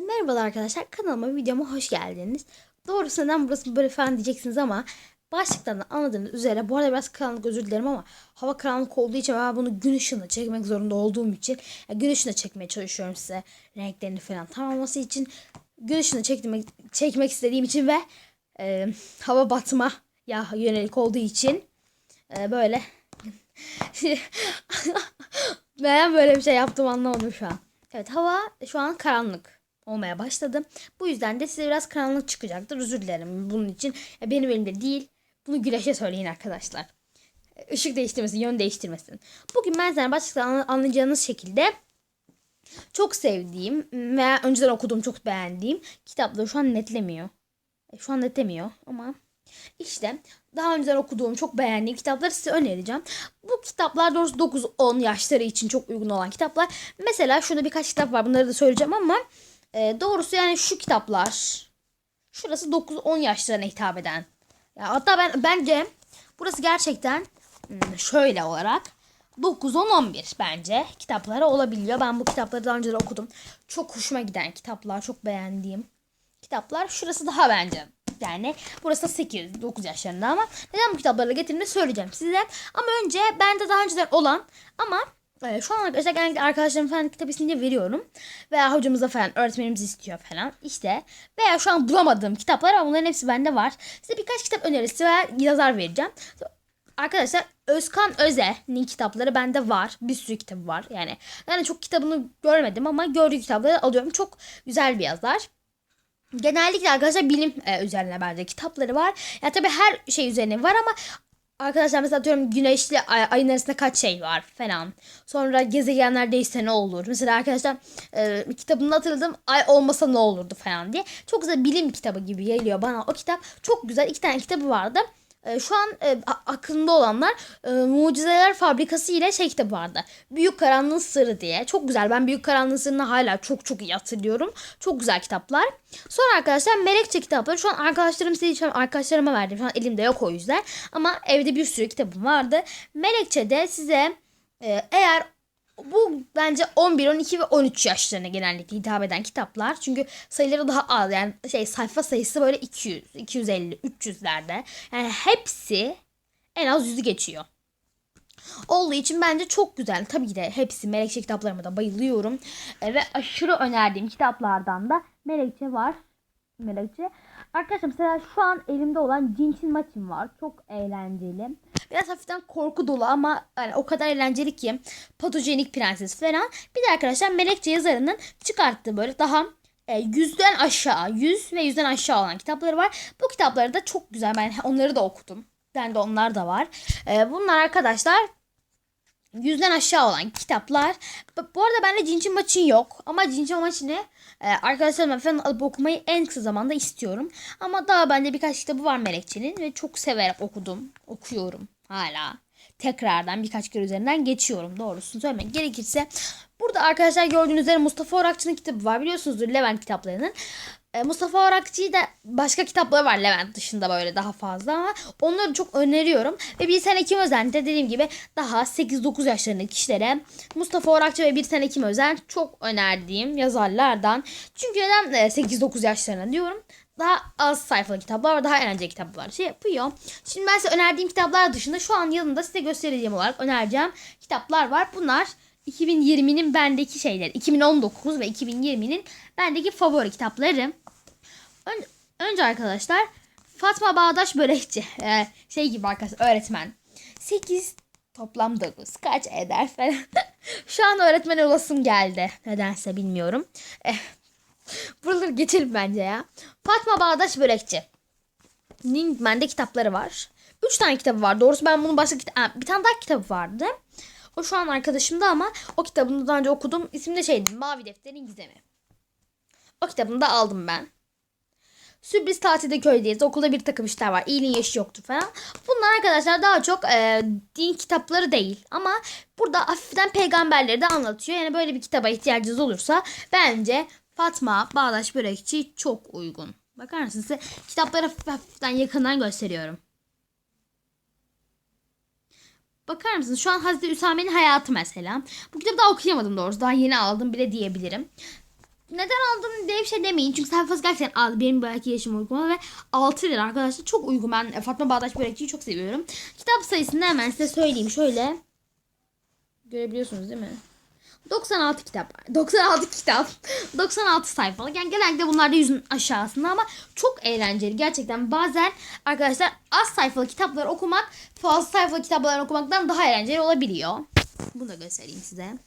Merhabalar arkadaşlar kanalıma videoma hoş geldiniz. Doğrusu neden burası böyle falan diyeceksiniz ama başlıktan da anladığınız üzere bu arada biraz karanlık özür dilerim ama hava karanlık olduğu için ben bunu gün ışığında çekmek zorunda olduğum için yani gün ışığında çekmeye çalışıyorum size renklerini falan tamamlaması için gün ışığında çekmek, çekmek istediğim için ve e, hava batma ya yönelik olduğu için e, böyle neden böyle bir şey yaptım anlamadım şu an. Evet hava şu an karanlık olmaya başladı. Bu yüzden de size biraz karanlık çıkacaktır. Özür dilerim bunun için. Ya benim elimde değil. Bunu güneşe söyleyin arkadaşlar. Işık değiştirmesin, yön değiştirmesin. Bugün ben sana başlıktan anla- anlayacağınız şekilde çok sevdiğim ve önceden okuduğum, çok beğendiğim kitapları şu an netlemiyor. E, Şu an netlemiyor ama işte daha önceden okuduğum, çok beğendiğim kitapları size önereceğim. Bu kitaplar doğrusu 9-10 yaşları için çok uygun olan kitaplar. Mesela şurada birkaç kitap var. Bunları da söyleyeceğim ama e, doğrusu yani şu kitaplar şurası 9-10 yaşlarına hitap eden. Ya hatta ben bence burası gerçekten hmm, şöyle olarak 9-10-11 bence kitapları olabiliyor. Ben bu kitapları daha önce de okudum. Çok hoşuma giden kitaplar, çok beğendiğim kitaplar. Şurası daha bence. Yani burası 8-9 yaşlarında ama neden bu kitapları getirdiğimi söyleyeceğim size. Ama önce bende daha önceden olan ama e, şu an genellikle arkadaşlarım falan kitap isimleri veriyorum. Veya hocamıza falan öğretmenimiz istiyor falan. İşte veya şu an bulamadığım kitaplar ama bunların hepsi bende var. Size birkaç kitap önerisi ve yazar vereceğim. Arkadaşlar Özkan Öze'nin kitapları bende var. Bir sürü kitabı var. Yani yani çok kitabını görmedim ama gördüğü kitapları alıyorum. Çok güzel bir yazar. Genellikle arkadaşlar bilim e, üzerine bence kitapları var. Ya tabii her şey üzerine var ama arkadaşlar mesela atıyorum güneşli ay, ayın arasında kaç şey var falan. Sonra gezegenler değişse ne olur? Mesela arkadaşlar e, kitabını hatırladım ay olmasa ne olurdu falan diye. Çok güzel bilim kitabı gibi geliyor bana o kitap. Çok güzel iki tane kitabı vardı. E, şu an e, aklımda olanlar e, Mucizeler Fabrikası ile şey kitabı vardı. Büyük Karanlığın Sırrı diye. Çok güzel. Ben Büyük Karanlığın Sırrı'nı hala çok çok iyi hatırlıyorum. Çok güzel kitaplar. Sonra arkadaşlar Melekçe kitapları. Şu an arkadaşlarım size arkadaşlarıma verdim. Şu an elimde yok o yüzden. Ama evde bir sürü kitabım vardı. Melekçe'de size e, eğer bu bence 11, 12 ve 13 yaşlarına genellikle hitap eden kitaplar. Çünkü sayıları daha az. Yani şey sayfa sayısı böyle 200, 250, 300'lerde. Yani hepsi en az yüzü geçiyor. Olduğu için bence çok güzel. Tabii ki de hepsi Melekçe kitaplarıma da bayılıyorum. E, ve aşırı önerdiğim kitaplardan da Melekçe var. Melekçe. Arkadaşlar mesela şu an elimde olan Cincin Maçin var. Çok eğlenceli. Biraz hafiften korku dolu ama yani o kadar eğlenceli ki. Patojenik Prenses falan. Bir de arkadaşlar Melekçe yazarının çıkarttığı böyle daha e, yüzden aşağı, yüz ve yüzden aşağı olan kitapları var. Bu kitapları da çok güzel. Ben onları da okudum. Ben de onlar da var. E, bunlar arkadaşlar yüzden aşağı olan kitaplar. Bu- arada bende Cincin Maçin yok. Ama Cincin Maçin'i e, arkadaşlarımla falan alıp okumayı en kısa zamanda istiyorum. Ama daha bende birkaç kitabı var Melekçe'nin ve çok severek okudum. Okuyorum hala. Tekrardan birkaç kere üzerinden geçiyorum doğrusunu söylemek gerekirse. Burada arkadaşlar gördüğünüz üzere Mustafa Orakçı'nın kitabı var. Biliyorsunuzdur Levent kitaplarının. E, Mustafa Orakçı'yı da başka kitapları var Levent dışında böyle daha fazla ama onları çok öneriyorum. Ve bir sene Ekim Özen de dediğim gibi daha 8-9 yaşlarındaki kişilere Mustafa Orakçı ve bir sene Ekim Özen çok önerdiğim yazarlardan. Çünkü neden e, 8-9 yaşlarına diyorum. Daha az sayfalı kitaplar var, daha eğlenceli kitaplar şey yapıyor. Şimdi ben size önerdiğim kitaplar dışında şu an yanında size göstereceğim olarak önereceğim kitaplar var. Bunlar 2020'nin bendeki şeyler. 2019 ve 2020'nin bendeki favori kitaplarım. Ön- önce arkadaşlar Fatma Bağdaş Börekçi. Ee, şey gibi arkadaşlar öğretmen. 8 toplam 9 kaç eder falan. Şu an öğretmen olasım geldi. Nedense bilmiyorum. Eh, buraları geçelim bence ya. Fatma Bağdaş Börekçi. Nin bende kitapları var. 3 tane kitabı var. Doğrusu ben bunun başka kita- Aa, bir tane daha kitabı vardı. O şu an arkadaşımda ama o kitabını daha önce okudum. İsmi de şeydi Mavi Defterin Gizemi. O kitabını da aldım ben. Sürpriz tatilde köydeyiz. Okulda bir takım işler var. İyiliğin yaşı yoktur falan. Bunlar arkadaşlar daha çok e, din kitapları değil. Ama burada hafiften peygamberleri de anlatıyor. Yani böyle bir kitaba ihtiyacınız olursa bence Fatma Bağdaş Börekçi çok uygun. Bakar mısınız? Size kitapları hafif- hafiften yakından gösteriyorum. Bakar mısınız? Şu an Hazreti Üsame'nin hayatı mesela. Bu kitabı daha okuyamadım doğrusu. Daha yeni aldım bile diyebilirim. neden aldım diye bir şey demeyin. Çünkü sayfası gerçekten az. Benim belki yaşım uygun ve 6 lira arkadaşlar. Çok uygun. Ben e, Fatma Bağdaş Börekçi'yi çok seviyorum. Kitap sayısını hemen size söyleyeyim. Şöyle. Görebiliyorsunuz değil mi? 96 kitap. 96 kitap. 96 sayfalık. Yani genellikle bunlar da yüzün aşağısında ama çok eğlenceli. Gerçekten bazen arkadaşlar az sayfalı kitapları okumak fazla sayfalı kitapları okumaktan daha eğlenceli olabiliyor. Bunu da göstereyim size.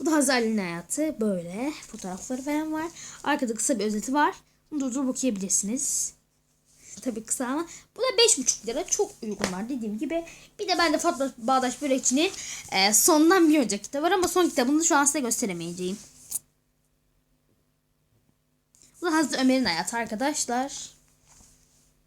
Bu da Hazar'ın hayatı. Böyle fotoğrafları falan var. Arkada kısa bir özeti var. Bunu durdurup okuyabilirsiniz. Tabii kısa ama bu da 5,5 lira. Çok uygun var dediğim gibi. Bir de bende Fatma Bağdaş Börekçi'nin e, sondan bir önceki kitabı var ama son kitabını şu an size gösteremeyeceğim. Bu da Hazreti Ömer'in hayatı arkadaşlar.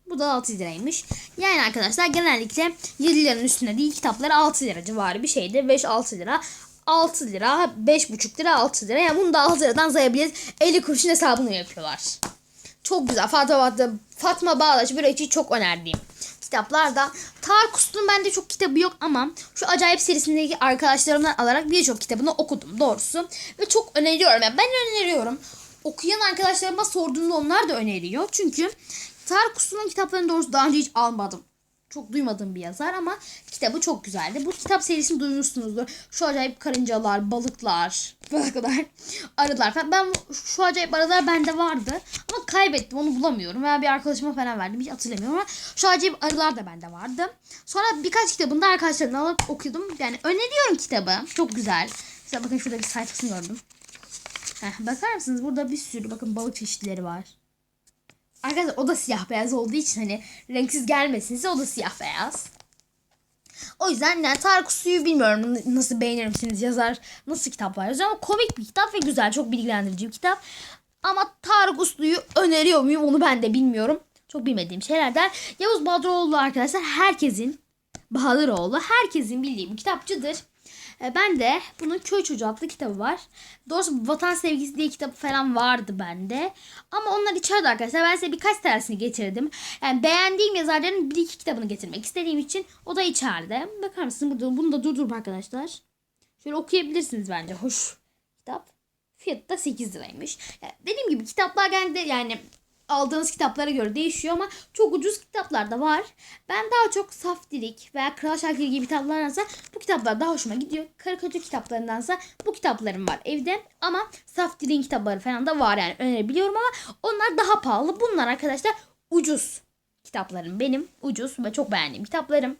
Bu da 6 liraymış. Yani arkadaşlar genellikle 7 liranın üstünde değil kitapları 6 lira civarı bir şeydi. 5-6 lira. 6 lira, 5,5 lira, 6 lira. Yani bunu da 6 liradan sayabiliriz. 50 kuruşun hesabını yapıyorlar. Çok güzel. Fatma, Fatma, Fatma Bağlaç Börekçi çok önerdiğim kitaplarda. Tarık Uslu'nun bende çok kitabı yok ama şu acayip serisindeki arkadaşlarımdan alarak birçok kitabını okudum doğrusu. Ve çok öneriyorum. Yani ben öneriyorum. Okuyan arkadaşlarıma sorduğumda onlar da öneriyor. Çünkü Tarık Uslu'nun kitaplarını doğrusu daha önce hiç almadım. Çok duymadığım bir yazar ama kitabı çok güzeldi. Bu kitap serisini duymuşsunuzdur. Şu acayip karıncalar, balıklar, balıklar, arılar falan. Ben şu acayip arılar bende vardı. Ama kaybettim onu bulamıyorum. Veya bir arkadaşıma falan verdim. Hiç hatırlamıyorum ama şu acayip arılar da bende vardı. Sonra birkaç kitabını da arkadaşlarımdan alıp okudum. Yani öneriyorum kitabı. Çok güzel. Mesela bakın şurada bir sayfasını gördüm. Heh, bakar mısınız? Burada bir sürü bakın balık çeşitleri var. Arkadaşlar o da siyah beyaz olduğu için hani renksiz gelmesin size o da siyah beyaz. O yüzden yani Tarık Uslu'yu bilmiyorum nasıl beğenir misiniz yazar nasıl kitaplar yazıyor ama komik bir kitap ve güzel çok bilgilendirici bir kitap. Ama Tarık Uslu'yu öneriyor muyum onu ben de bilmiyorum. Çok bilmediğim şeylerden. Yavuz Bahadıroğlu arkadaşlar herkesin Bahadıroğlu herkesin bildiği bir kitapçıdır. E, Ben de bunun Köy Çocuğu adlı kitabı var. Doğrusu Vatan Sevgisi diye kitabı falan vardı bende. Ama onlar içeride arkadaşlar. Ben size birkaç tanesini getirdim. Yani beğendiğim yazarların bir iki kitabını getirmek istediğim için o da içeride. Bakar mısınız? Burada, bunu da durdurup arkadaşlar. Şöyle okuyabilirsiniz bence. Hoş kitap. Fiyatı da 8 liraymış. Yani dediğim gibi kitaplar genelde yani aldığınız kitaplara göre değişiyor ama çok ucuz kitaplar da var. Ben daha çok Saftirik veya Kral Şakir gibi kitaplardansa bu kitaplar daha hoşuma gidiyor. Karikatür kitaplarındansa bu kitaplarım var evde ama Saftirik'in kitapları falan da var yani önerebiliyorum ama onlar daha pahalı. Bunlar arkadaşlar ucuz kitaplarım benim. Ucuz ve çok beğendiğim kitaplarım.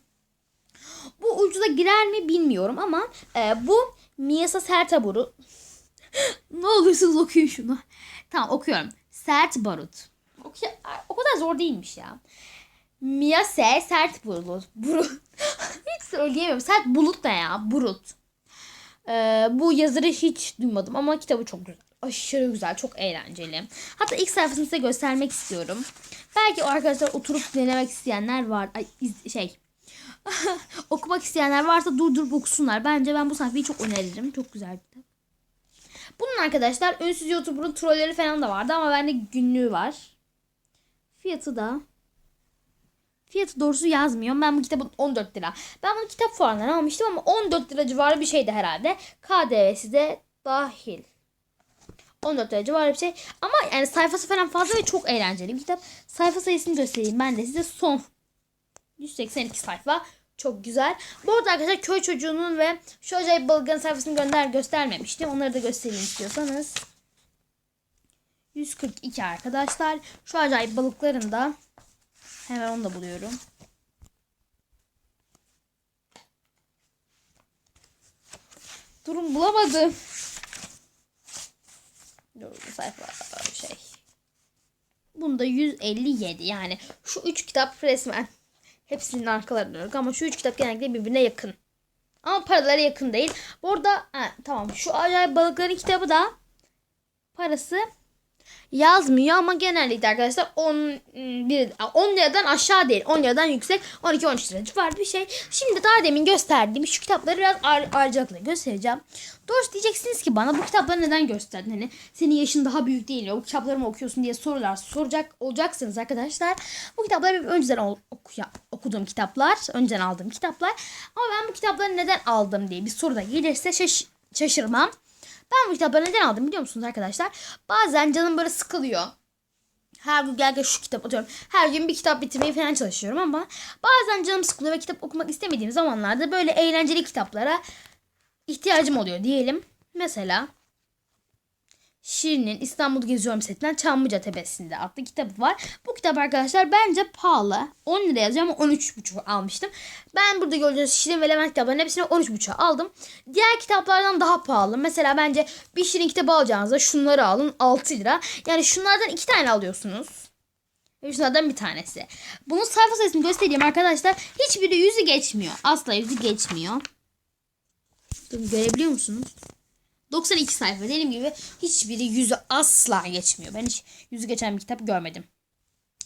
Bu ucuza girer mi bilmiyorum ama e, bu Miyasa Sertabur'u ne olursunuz okuyun şunu. Tamam okuyorum. Sert barut. Okuya- O kadar zor değilmiş ya. Miyase sert bulut. Burut. hiç söyleyemiyorum. Sert bulut ne ya? Burut. Ee, bu yazarı hiç duymadım ama kitabı çok güzel. Aşırı güzel. Çok eğlenceli. Hatta ilk sayfasını size göstermek istiyorum. Belki o arkadaşlar oturup denemek isteyenler var. Ay, iz- şey. okumak isteyenler varsa durdurup okusunlar. Bence ben bu sayfayı çok öneririm. Çok güzel bir kitap. Bunun arkadaşlar ünsüz YouTuber'ın trolleri falan da vardı ama bende günlüğü var. Fiyatı da Fiyatı doğrusu yazmıyor. Ben bu kitabın 14 lira. Ben bunu kitap fuarından almıştım ama 14 lira civarı bir şeydi herhalde. KDV'si de dahil. 14 lira civarı bir şey. Ama yani sayfası falan fazla ve çok eğlenceli bir kitap. Sayfa sayısını göstereyim ben de size son 182 sayfa. Çok güzel. Bu arada arkadaşlar köy çocuğunun ve acayip balıkların sayfasını gönder göstermemiştim. Onları da göstereyim istiyorsanız. 142 arkadaşlar. Şu acayip balıkların da hemen onu da buluyorum. Durun bulamadım. Dur bu sayfa şey. Bunda 157 yani şu üç kitap resmen hepsinin arkalarında yok ama şu üç kitap genellikle birbirine yakın. Ama paraları yakın değil. Bu arada ha, tamam şu acayip balıkların kitabı da parası yazmıyor ama genellikle arkadaşlar 10 bir 10 liradan aşağı değil. 10 liradan yüksek 12 13 lira civarı bir şey. Şimdi daha demin gösterdiğim şu kitapları biraz ar- ayrıcalıkla göstereceğim. Doğrusu diyeceksiniz ki bana bu kitapları neden gösterdin? Hani senin yaşın daha büyük değil ya bu kitapları mı okuyorsun diye sorular soracak olacaksınız arkadaşlar. Bu kitaplar benim önceden okuya, okuduğum kitaplar. Önceden aldığım kitaplar. Ama ben bu kitapları neden aldım diye bir soru da gelirse şaş- şaşırmam. Ben bu kitapları neden aldım biliyor musunuz arkadaşlar? Bazen canım böyle sıkılıyor. Her gün gel gel şu kitap atıyorum. Her gün bir kitap bitirmeye falan çalışıyorum ama bazen canım sıkılıyor ve kitap okumak istemediğim zamanlarda böyle eğlenceli kitaplara ihtiyacım oluyor diyelim. Mesela Şirin'in İstanbul Geziyorum setinden Çamlıca Tepesi'nde adlı kitabı var. Bu kitap arkadaşlar bence pahalı. 10 lira yazıyor ama 13,5 almıştım. Ben burada gördüğünüz Şirin ve Levent kitaplarının hepsini 13,5'a aldım. Diğer kitaplardan daha pahalı. Mesela bence bir Şirin kitabı alacağınızda şunları alın 6 lira. Yani şunlardan 2 tane alıyorsunuz. Ve şunlardan bir tanesi. Bunun sayfa sayısını göstereyim arkadaşlar. Hiçbiri yüzü geçmiyor. Asla yüzü geçmiyor. Görebiliyor musunuz? 92 sayfa. Dediğim gibi hiçbiri yüzü asla geçmiyor. Ben hiç yüzü geçen bir kitap görmedim.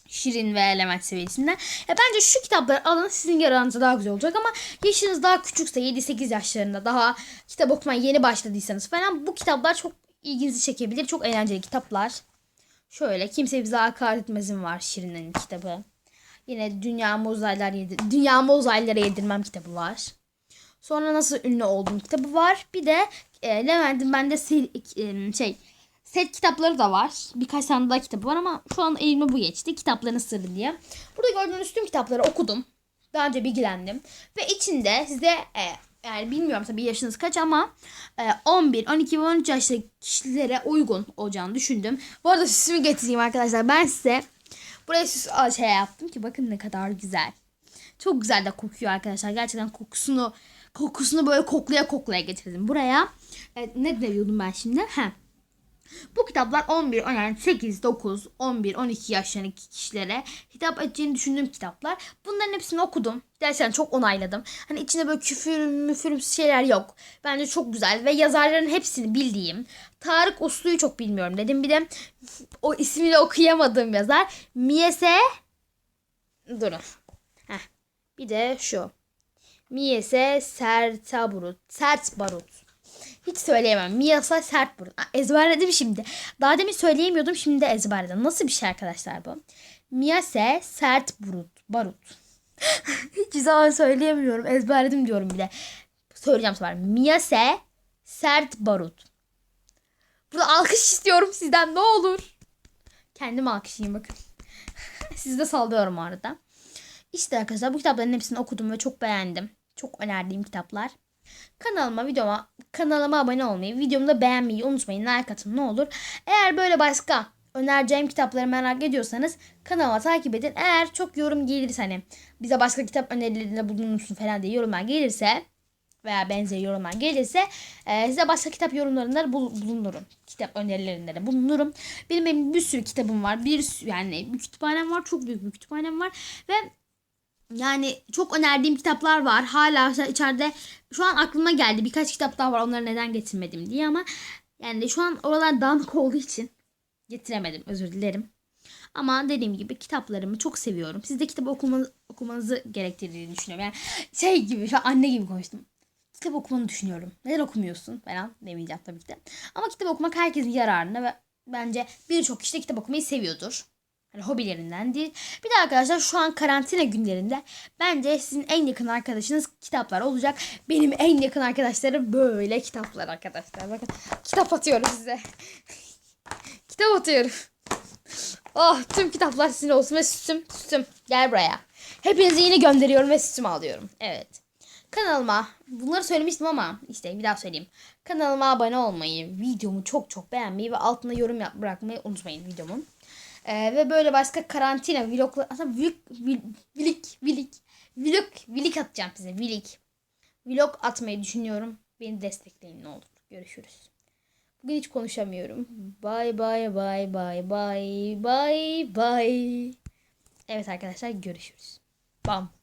Şirin ve Element seviyesinden. Ya bence şu kitapları alın sizin yaranıza daha güzel olacak ama yaşınız daha küçükse 7-8 yaşlarında daha kitap okumaya yeni başladıysanız falan bu kitaplar çok ilginizi çekebilir. Çok eğlenceli kitaplar. Şöyle kimse bize hakaret etmezin var Şirin'in kitabı. Yine Dünya Uzaylar yedir Dünya Uzaylılara yedirmem kitabı var. Sonra nasıl ünlü oldum kitabı var. Bir de e, Levent'in bende seri, e, şey set kitapları da var. Birkaç tane daha kitabı var ama şu an elime bu geçti. Kitapların sırrı diye. Burada gördüğünüz tüm kitapları okudum. Daha önce bilgilendim. Ve içinde size e, yani bilmiyorum tabii yaşınız kaç ama e, 11, 12 ve 13 yaşlı kişilere uygun olacağını düşündüm. Bu arada süsümü getireyim arkadaşlar. Ben size buraya süs şey yaptım ki bakın ne kadar güzel. Çok güzel de kokuyor arkadaşlar. Gerçekten kokusunu kokusunu böyle koklaya koklaya getirdim buraya. Evet, ne diyordum ben şimdi? He. Bu kitaplar 11, yani 8, 9, 11, 12 yaşlarındaki kişilere hitap edeceğini düşündüğüm kitaplar. Bunların hepsini okudum. Gerçekten çok onayladım. Hani içinde böyle küfür müfür şeyler yok. Bence çok güzel ve yazarların hepsini bildiğim. Tarık Uslu'yu çok bilmiyorum dedim. Bir de o ismini okuyamadığım yazar. Miese Durun. Heh. Bir de şu. Miyese Sertaburut. Sert Barut. Hiç söyleyemem. Miyasa Sert Barut. Aa, Ezberledim şimdi. Daha demin söyleyemiyordum şimdi de ezberledim. Nasıl bir şey arkadaşlar bu? Miyase Sert Barut. Barut. Hiç zaman söyleyemiyorum. Ezberledim diyorum bile. Söyleyeceğim sonra. Miyase Sert Barut. Burada alkış istiyorum sizden ne olur. Kendim alkışlayayım bakın. Sizi de sallıyorum arada. İşte arkadaşlar bu kitapların hepsini okudum ve çok beğendim. Çok önerdiğim kitaplar. Kanalıma, videoma, kanalıma abone olmayı, videomu da beğenmeyi unutmayın. Like atın ne olur. Eğer böyle başka önereceğim kitapları merak ediyorsanız kanalıma takip edin. Eğer çok yorum gelirse hani bize başka kitap önerilerinde bulunursun falan diye yorumlar gelirse veya benzeri yorumlar gelirse e, size başka kitap yorumlarında bul- bulunurum. Kitap önerilerinde de bulunurum. Benim, benim bir sürü kitabım var. Bir sürü yani bir kütüphanem var. Çok büyük bir kütüphanem var. Ve yani çok önerdiğim kitaplar var. Hala içeride şu an aklıma geldi. Birkaç kitap daha var. Onları neden getirmedim diye ama yani şu an oralar dağınık olduğu için getiremedim. Özür dilerim. Ama dediğim gibi kitaplarımı çok seviyorum. Siz de kitap okumanız, okumanızı gerektirdiğini düşünüyorum. Yani şey gibi şu an anne gibi konuştum. Kitap okumanı düşünüyorum. Neden okumuyorsun falan demeyeceğim tabii ki de. Ama kitap okumak herkesin yararına ve bence birçok kişi de kitap okumayı seviyordur. Hani hobilerinden. Bir de arkadaşlar şu an karantina günlerinde bence sizin en yakın arkadaşınız kitaplar olacak. Benim en yakın arkadaşlarım böyle kitaplar arkadaşlar. Bakın kitap atıyorum size. kitap atıyorum. Oh tüm kitaplar sizin olsun ve sütüm sütüm gel buraya. Hepinizi yine gönderiyorum ve sütümü alıyorum. Evet. Kanalıma bunları söylemiştim ama işte bir daha söyleyeyim. Kanalıma abone olmayı, videomu çok çok beğenmeyi ve altına yorum yap bırakmayı unutmayın videomun. Ee, ve böyle başka karantina vloglar aslında vlog vilik vilik vlog vilik atacağım size vilik. Vlog atmayı düşünüyorum. Beni destekleyin ne olur. Görüşürüz. Bugün hiç konuşamıyorum. Bye bye bye bye bye bye bye. Evet arkadaşlar görüşürüz. Bam.